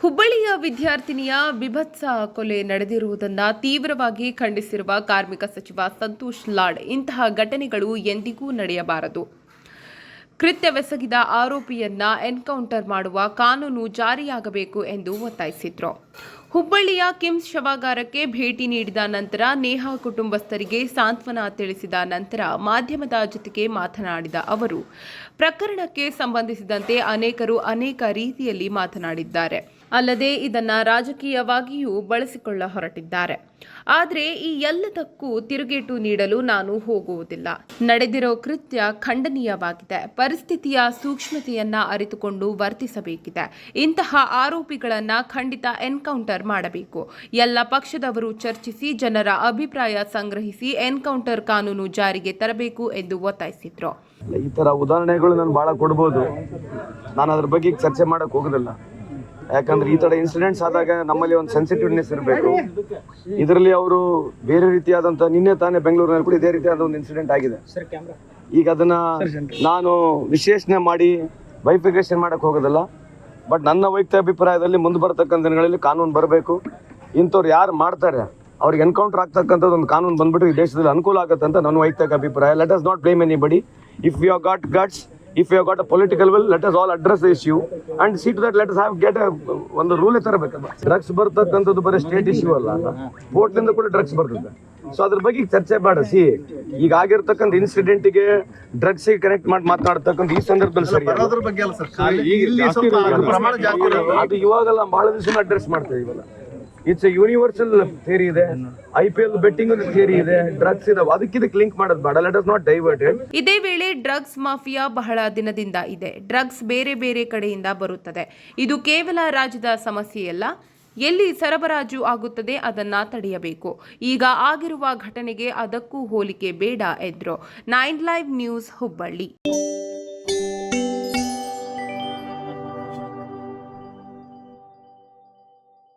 ಹುಬ್ಬಳ್ಳಿಯ ವಿದ್ಯಾರ್ಥಿನಿಯ ಬಿಭತ್ಸ ಕೊಲೆ ನಡೆದಿರುವುದನ್ನು ತೀವ್ರವಾಗಿ ಖಂಡಿಸಿರುವ ಕಾರ್ಮಿಕ ಸಚಿವ ಸಂತೋಷ್ ಲಾಡ್, ಇಂತಹ ಘಟನೆಗಳು ಎಂದಿಗೂ ನಡೆಯಬಾರದು. ಕೃತ್ಯವೆಸಗಿದ ಆರೋಪಿಯನ್ನ ಎನ್ಕೌಂಟರ್ ಮಾಡುವ ಕಾನೂನು ಜಾರಿಯಾಗಬೇಕು ಎಂದು ಒತ್ತಾಯಿಸಿದ್ರು. ಹುಬ್ಬಳ್ಳಿಯ ಕಿಮ್ಸ್ ಶವಾಗಾರಕ್ಕೆ ಭೇಟಿ ನೀಡಿದ ನಂತರ ನೇಹಾ ಕುಟುಂಬಸ್ಥರಿಗೆ ಸಾಂತ್ವನ ತಿಳಿಸಿದ ನಂತರ ಮಾಧ್ಯಮದ ಜೊತೆಗೆ ಮಾತನಾಡಿದ ಅವರು, ಪ್ರಕರಣಕ್ಕೆ ಸಂಬಂಧಿಸಿದಂತೆ ಅನೇಕರು ಅನೇಕ ರೀತಿಯಲ್ಲಿ ಮಾತನಾಡಿದ್ದಾರೆ. ಅಲ್ಲದೆ ಇದನ್ನು ರಾಜಕೀಯವಾಗಿಯೂ ಬಳಸಿಕೊಳ್ಳ ಹೊರಟಿದ್ದಾರೆ. ಆದರೆ ಈ ಎಲ್ಲದಕ್ಕೂ ತಿರುಗೇಟು ನೀಡಲು ನಾನು ಹೋಗುವುದಿಲ್ಲ. ನಡೆದಿರೋ ಕೃತ್ಯ ಖಂಡನೀಯವಾಗಿದೆ. ಪರಿಸ್ಥಿತಿಯ ಸೂಕ್ಷ್ಮತೆಯನ್ನ ಅರಿತುಕೊಂಡು ವರ್ತಿಸಬೇಕಿದೆ. ಇಂತಹ ಆರೋಪಿಗಳನ್ನು ಖಂಡಿತ ಎನ್ಕೌಂಟರ್ ಮಾಡಬೇಕು. ಎಲ್ಲ ಪಕ್ಷದವರು ಚರ್ಚಿಸಿ ಜನರ ಅಭಿಪ್ರಾಯ ಸಂಗ್ರಹಿಸಿ ಎನ್ಕೌಂಟರ್ ಕಾನೂನು ಜಾರಿಗೆ ತರಬೇಕು ಎಂದು ಒತ್ತಾಯಿಸಿದ್ರು. ಈ ಥರ ಉದಾಹರಣೆಗಳು ನಾನು ಭಾಳ ಕೊಡ್ಬೋದು. ನಾನು ಅದ್ರ ಬಗ್ಗೆ ಚರ್ಚೆ ಮಾಡಕ್ ಹೋಗೋದಿಲ್ಲ. ಯಾಕಂದ್ರೆ ಈ ಥರ ಇನ್ಸಿಡೆಂಟ್ಸ್ ಆದಾಗ ನಮ್ಮಲ್ಲಿ ಒಂದು ಸೆನ್ಸಿಟಿವ್ನೆಸ್ ಇರಬೇಕು. ಇದರಲ್ಲಿ ಅವರು ಬೇರೆ ರೀತಿಯಾದಂಥ ನಿನ್ನೆ ತಾನೇ ಬೆಂಗಳೂರಿನಲ್ಲಿ ಕೂಡ ಇದೇ ರೀತಿಯಾದ ಒಂದು ಇನ್ಸಿಡೆಂಟ್ ಆಗಿದೆ. ಈಗ ಅದನ್ನ ನಾನು ವಿಶ್ಲೇಷಣೆ ಮಾಡಿ ಬೈಫಿಕೇಶನ್ ಮಾಡಕ್ ಹೋಗೋದಿಲ್ಲ. ಬಟ್ ನನ್ನ ವೈಯಕ್ತಿಕ ಅಭಿಪ್ರಾಯದಲ್ಲಿ ಮುಂದೆ ಬರ್ತಕ್ಕಂಥ ದಿನಗಳಲ್ಲಿ ಕಾನೂನು ಬರಬೇಕು. ಇಂಥವ್ರು ಯಾರು ಮಾಡ್ತಾರೆ, ಅವ್ರಿಗೆ ಎನ್ಕೌಂಟರ್ ಆಗ್ತಕ್ಕಂಥದ್ದು ಒಂದು ಕಾನೂನು ಬಂದ್ಬಿಟ್ಟು ಈ ದೇಶದಲ್ಲಿ ಅನುಕೂಲ ಆಗುತ್ತೆ ಅಂತ ನನ್ನ ವೈಯಕ್ತಿಕ ಅಭಿಪ್ರಾಯ. Let us not blame anybody if you are got guts if you got a political will let us all address issue and see to that let have get ಒಂದು ರೂಲ್ ತರಬೇಕಲ್ಲ ಡ್ರಗ್ಸ್ ಬರ್ತಕ್ಕಂಥದ್ದು ಬರೀ ಸ್ಟೇಟ್ ಇಶ್ಯೂ ಅಲ್ಲ ಪೋರ್ಟ್ಲಿಂದ ಕೂಡ drugs ಬರ್ತದೆ. So ಅದ್ರ ಬಗ್ಗೆ ಚರ್ಚೆ ಬೇಡ. ಸಿ ಈಗ ಆಗಿರ್ತಕ್ಕಂಥ ಇನ್ಸಿಡೆಂಟ್ಗೆ ಡ್ರಗ್ಸ್ ಕನೆಕ್ಟ್ ಮಾಡಿ ಮಾತನಾಡ್ತಕ್ಕಂಥ ಈ ಸಂದರ್ಭದಲ್ಲಿ ಸರಿ. ಅದು ಇವಾಗೆಲ್ಲ ಬಹಳ ದಿವಸ ಅಡ್ರೆಸ್ ಮಾಡ್ತೇವೆ ಇವೆಲ್ಲ ಇಟ್ಸ್ ಯೂನಿವರ್ಸಲ್ ಥಿಯರಿ ಇದೆ. I P L betting theory ಇದೆ. ಡ್ರಗ್ಸ್ ಇದಾವೆ ಅದಕ್ಕೆ ಇದಕ್ಕೆ ಲಿಂಕ್ ಮಾಡೋದು ಬೇಡ. ಲೆಟ್ ಅಸ್ ನಾಟ್ ಡೈವರ್ಟೆಡ್ ಇದೇ ವೇಳೆ ಡ್ರಗ್ಸ್ ಮಾಫಿಯಾ ಬಹಳ ದಿನದಿಂದ ಇದೆ. ಡ್ರಗ್ಸ್ ಬೇರೆ ಬೇರೆ ಕಡೆಯಿಂದ ಬರುತ್ತದೆ. ಇದು ಕೇವಲ ರಾಜ್ಯದ ಸಮಸ್ಯೆಯಲ್ಲ ಎಲ್ಲಿ ಸರಬರಾಜು ಆಗುತ್ತದೆ ಅದನ್ನ ತಡೆಯಬೇಕು. ಈಗ ಆಗಿರುವ ಘಟನೆಗೆ ಅದಕ್ಕೂ ಹೋಲಿಕೆ ಬೇಡ ಎಂದ್ರು. Nine live news Hubballi.